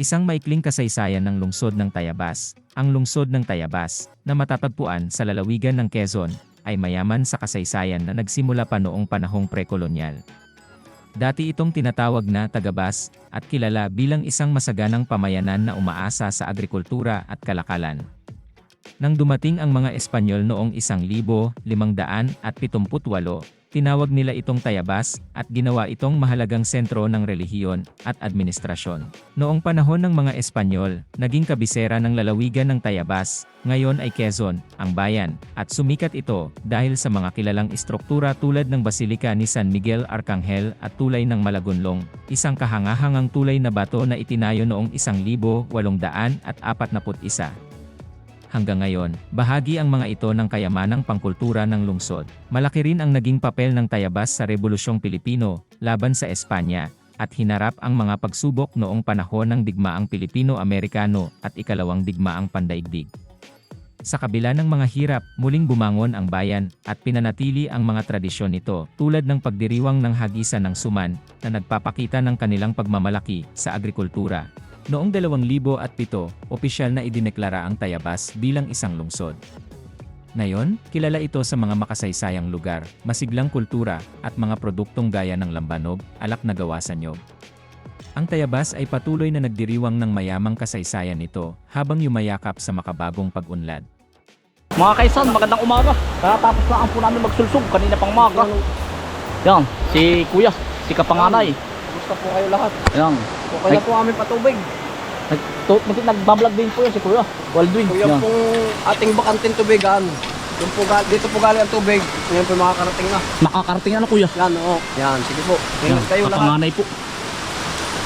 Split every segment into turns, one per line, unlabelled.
Isang maikling kasaysayan ng lungsod ng Tayabas. Ang lungsod ng Tayabas, na matatagpuan sa lalawigan ng Quezon, ay mayaman sa kasaysayan na nagsimula pa noong panahong prekolonyal. Dati itong tinatawag na Tagabas at kilala bilang isang masaganang pamayanan na umaasa sa agrikultura at kalakalan. Nang dumating ang mga Espanyol noong 1578, tinawag nila itong Tayabas at ginawa itong mahalagang sentro ng relihiyon at administrasyon. Noong panahon ng mga Espanyol, naging kabisera ng lalawigan ng Tayabas, ngayon ay Quezon, ang bayan, at sumikat ito dahil sa mga kilalang istruktura tulad ng Basilika ni San Miguel Arcangel at tulay ng Malagunlong, isang kahangahangang tulay na bato na itinayo noong 1841. Hanggang ngayon, bahagi ang mga ito ng kayamanang pangkultura ng lungsod. Malaki rin ang naging papel ng Tayabas sa Rebolusyong Pilipino, laban sa Espanya, at hinarap ang mga pagsubok noong panahon ng digmaang Pilipino-Amerikano at ikalawang digmaang pandaigdig. Sa kabila ng mga hirap, muling bumangon ang bayan at pinanatili ang mga tradisyon nito tulad ng pagdiriwang ng hagisan ng suman na nagpapakita ng kanilang pagmamalaki sa agrikultura. Noong 2007, opisyal na idineklara ang Tayabas bilang isang lungsod. Ngayon, kilala ito sa mga makasaysayang lugar, masiglang kultura, at mga produktong gaya ng lambanog, alak na gawa sa nyog. Ang Tayabas ay patuloy na nagdiriwang ng mayamang kasaysayan nito habang yumayakap sa makabagong pag-unlad.
Mga kaisan, magandang umaga. Katapos lang po namin magsulsog kanina pang umaga. Yan, si Kuya, si Kapanganay.
Gusto po kayo lahat.
Yan.
Okay na po kami patubig.
Nag, to, nagbablog din po yan si Kuya. Waldwin.
Kung yan pong ating bakantin tubigan, yung po, gal- dito po galing ang tubig, ngayon po makakarating na.
Nakakarating na Kuya.
Yan, oo. Yan, sige po.
Yan,
Ingat kayo lahat.
Kapanganay po.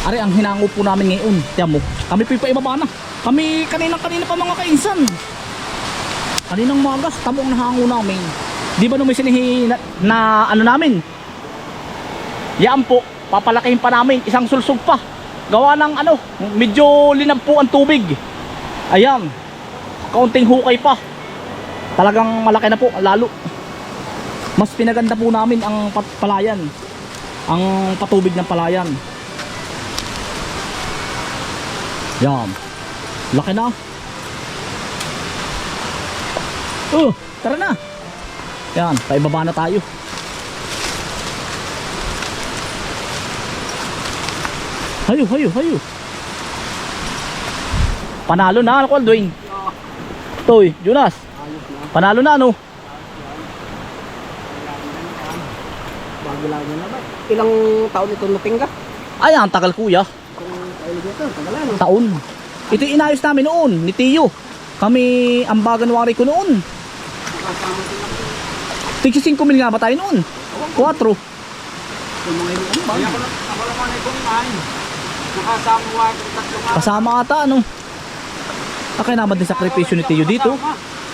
Ari, ang hinango po namin ngayon. Tiyan mo, kami po pa ibaba na. Kami kaninang kanina pa mga kainsan. Kaninang magas, tamong nahango namin. Di ba nung may sinihi na, na ano namin? Yan po, papalakihin pa namin, isang sulsog pa. Gawa ng ano, medyo linab po ang tubig. Ayan, kaunting hukay pa. Talagang malaki na po, lalo. Mas pinaganda po namin ang palayan. Ang patubig ng palayan. Yan. Laki na. Oh, tara na. Yan, paibaba na tayo. Hayo, hayo, hayo. Panalo na, ano, Dwayne? Toy, Jonas. Panalo na, ano?
Bago lang yun naman. Ilang taon ito natingga?
Ay, ang tagal kuya.
No?
taon. Ito inayos namin noon, ni Tiyo. Kami ang baganwari ko noon. Tigsi 5 mil nga ba tayo noon? 4.
Yung mga yun, ano ba? Ako lang, ako lang
Kasama ata ano. Ah, kaya naman din sakripisyo ni Tiyo dito.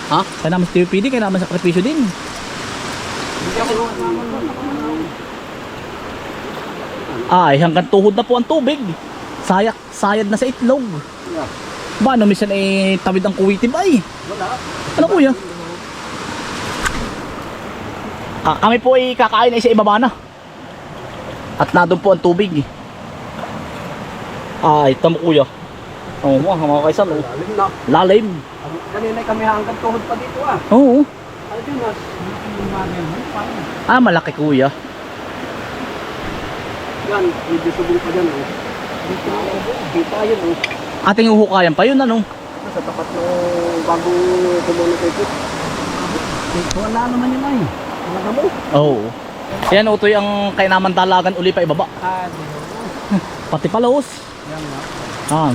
Ha?
Kaya naman si Tiyo PD, kaya naman sakripisyo din. Ay, hanggang tuhod na po ang tubig. Sayak, sayad na sa itlog. Ba, ano minsan eh, tawid ang kuwitib ay.
Wala.
Ano kuya? Ah, kami po ay kakain ay sa ibaba na. At nandun po ang tubig. Ay, tamo kuya. Oo, oh, mga kaisan. Oh.
Lalim na.
Lalim.
Kanina kami hanggang tuhod pa dito ah.
Oo.
Ano yun ah?
Ah, malaki kuya.
Yan, medyo subong pa dyan oh. Dito, kita yun oh.
Ating uhukayan pa yun ano.
Sa tapat ng bagong kumulo kay Put. Wala naman yun ay. Mga damo.
Oo. Yan utoy ang kainaman dalagan uli pa ibaba.
Ah,
Pati palos.
Yan nga.
Ah.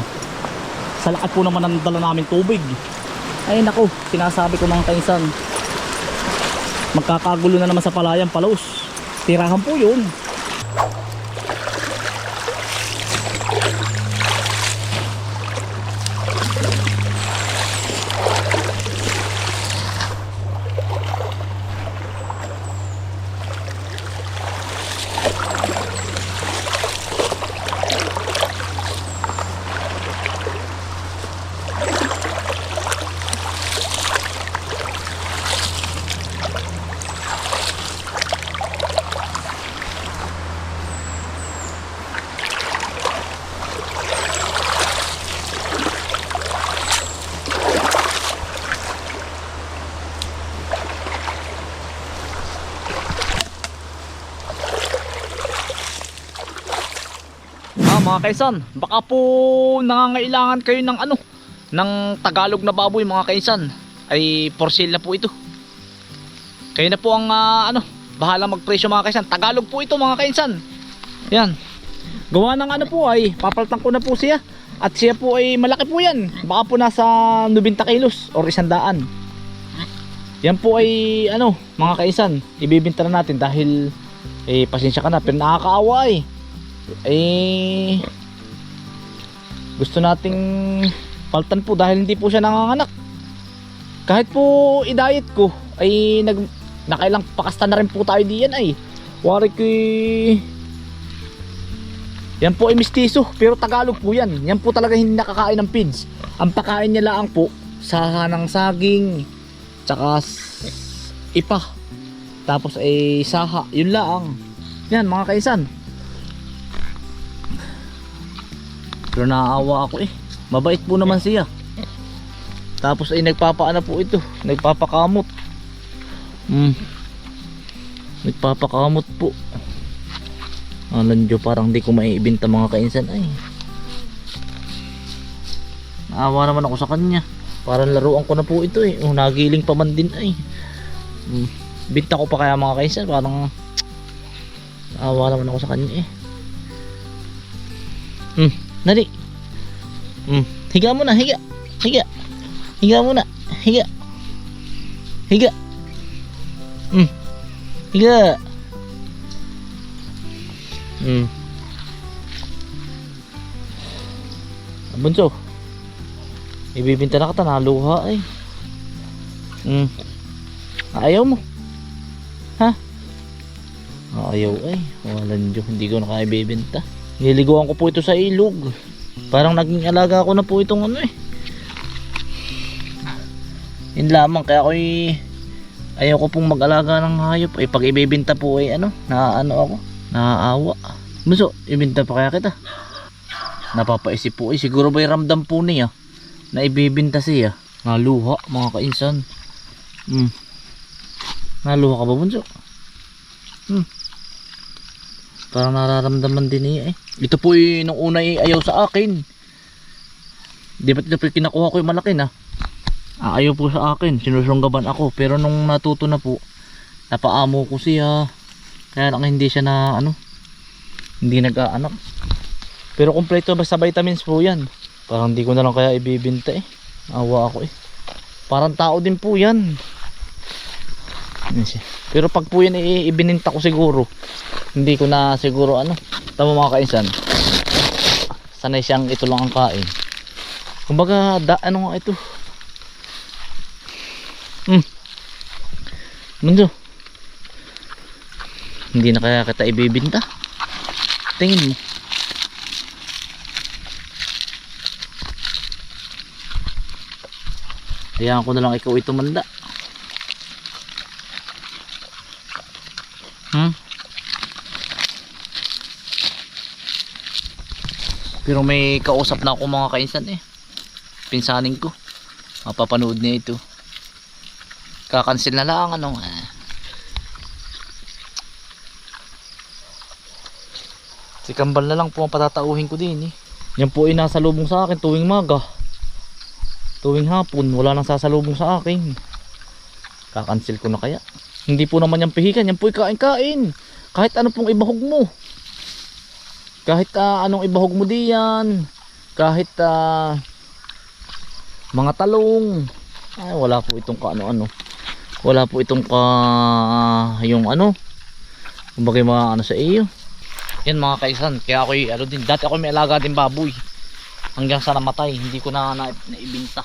Sa po naman ang dala namin tubig. Ay nako, sinasabi ko mga kainsan. Magkakagulo na naman sa palayan palos. Tirahan po yun. Mga kaisan, baka po nangangailangan kayo ng ano, ng Tagalog na baboy mga kaisan. Ay for sale na po ito. Kayo na po ang ah, ano, bahala magpresyo mga kaisan. Tagalog po ito mga kaisan. Yan. Gawa ng ano po ay papaltan ko na po siya. At siya po ay malaki po yan. Baka po nasa 90 kilos or 100. Yan po ay ano, mga kaisan, ibibinta na natin dahil eh pasensya ka na pero nakakaawa eh. Eh gusto nating paltan po dahil hindi po siya nanganganak. Kahit po i-diet ko ay nag nakailang pakasta na rin po tayo diyan ay. Wari ko yan po ay mistiso, pero Tagalog po yan. Yan po talaga hindi nakakain ng pids. Ang pakain niya lang po, saha ng saging, tsaka ipa. Tapos ay saha, yun lang. Yan mga kaisan. Pero naaawa ako eh. Mabait po naman siya. Tapos ay nagpapaano po ito, nagpapakamot. Hmm. Nagpapakamot po. Alan Diyo, parang di ko maiibinta mga kainsan ay. Naawa naman ako sa kanya. Parang laruan ko na po ito eh. Oh, nagiling pa man din ay. Hmm. Binta ko pa kaya mga kainsan. Parang naawa naman ako sa kanya eh. Nali. Hmm. Higa mo na, higa. Higa. Higa muna. Higa. Higa. Hmm. Higa. Hmm. Bunso. Ibibinta na kita naluha ay. Hmm. Ayaw mo. Ha? Ayaw ay. Walang Diyos. Hindi ko na kaya ibibinta. Niliguan ko po ito sa ilog. Parang naging alaga ko na po itong ano eh. Yun lamang. Kaya ako ayaw ko pong mag-alaga ng hayop. Ay pag ibibinta po ay ano. Naano ako. Naaawa. Muso, ibinta pa kaya kita. Napapaisip po eh. Siguro ba'y ramdam po niya na ibibinta siya. Naluha mga kainsan. Hmm. Naluha ka ba bunso? Hmm. Parang nararamdaman din niya eh. Ito po eh, nung una eh, ayaw sa akin. Di ba't ito kinakuha ko yung malaki na? Ah, ayaw po sa akin. Sinusunggaban ako. Pero nung natuto na po, napaamo ko siya. Kaya lang hindi siya na ano, hindi nag-aanak. Pero kompleto basta vitamins po yan. Parang hindi ko na lang kaya ibibinta eh. Awa ako eh. Parang tao din po yan. Yan siya. Pero pag po yan ibininta ko siguro. Hindi ko na siguro ano. Tama mga kainsan. Sanay siyang ito lang ang kain. Kumbaga, da, ano nga ito? Hmm. Mundo. Hindi na kaya kita ibibinta. Tingin mo. Hayaan ko na lang ikaw ito manda. Hmm? Pero may kausap na ako mga kainsan eh. Pinsanin ko. Mapapanood niya ito. Kakansil na lang ano. Eh. Si Kambal na lang po ang patatauhin ko din eh. Yan po ay nasa lubong sa akin tuwing maga. Tuwing hapon, wala nang sasalubong sa akin. Kakansil ko na kaya. Hindi po naman yung pihikan, yan po ay kain-kain. Kahit ano pong ibahog mo. Kahit ah, anong ibahog mo diyan. Kahit ah, mga talong. Ay, wala po itong kaano-ano. Wala po itong ka yung ano. Kumbaga mga ano sa iyo. Yan mga kaisan, kaya ako ano din, dati ako may alaga din baboy. Hanggang sa namatay, hindi ko na, na naibinta.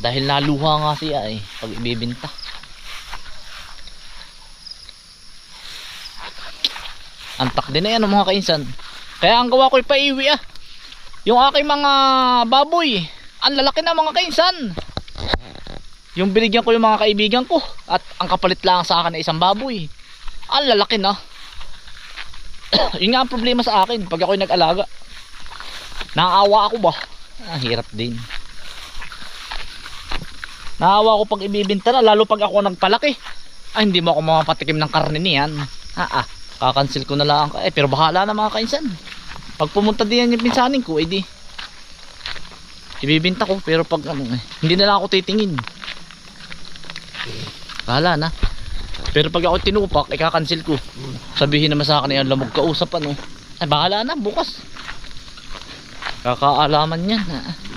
Dahil naluha nga siya eh, pag ibibinta. Antak din na yan mga kainsan. Kaya ang gawa ko ipaiwi ah. Yung aking mga baboy, ang lalaki na mga kainsan. Yung binigyan ko yung mga kaibigan ko at ang kapalit lang sa akin ay isang baboy. Ang lalaki na. yun nga problema sa akin pag ako'y nag-alaga. Naawa ako ba? Ah, hirap din. Naawa ako pag ibibinta na, lalo pag ako nagpalaki. Ay, hindi mo ako mapatikim ng karne niyan. Ah, ah, kakansil ko na lang. Eh, pero bahala na mga kainsan. Pag pumunta din yan yung pinsanin ko, edi ibibinta ko pero pag ano eh, hindi na lang ako titingin. Bahala na. Pero pag ako tinupak, ika-cancel ko. Sabihin naman sa akin yan, lamog kausap ano. Ay, bahala na, bukas. Kakaalaman yan. ah.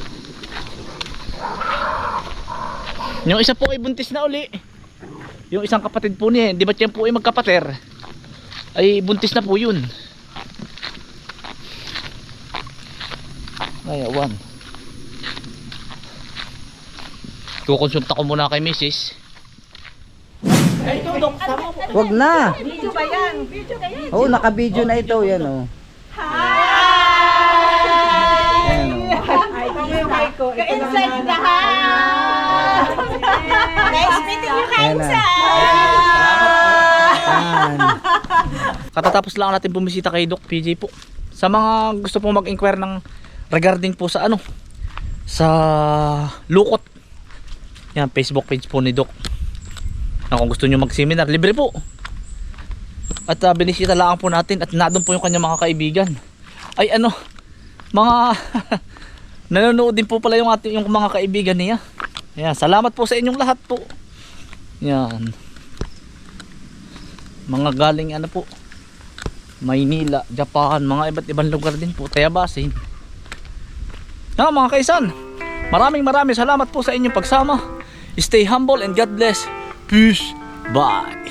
Yung isa po ay buntis na uli. Yung isang kapatid po niya, di ba yan po ay magkapater? Ay buntis na po yun. Ay, awan. Kukonsulta ko muna kay Mrs.
Wag na.
Video ba yan? Video ba yan?
Oo, naka-video na ito. Yan oh. Ayan oh.
Hi ko. Ka-inside the house! Nice meeting you.
Yan.
Katatapos lang natin bumisita kay Doc PJ po. Sa mga gusto pong mag-inquire ng regarding po sa ano sa lukot. Yan, Facebook page po ni Doc. Na kung gusto niyo mag-seminar, libre po. At uh, binisita lang po natin at nadon po yung kanyang mga kaibigan. Ay ano, mga nanonood din po pala yung ating yung mga kaibigan niya. Yan, salamat po sa inyong lahat po. Yan. Mga galing ano po, Maynila, Japan, mga iba't ibang lugar din po, Tayabasin. Na mga kaisan, maraming maraming salamat po sa inyong pagsama. Stay humble and God bless. Peace. Bye.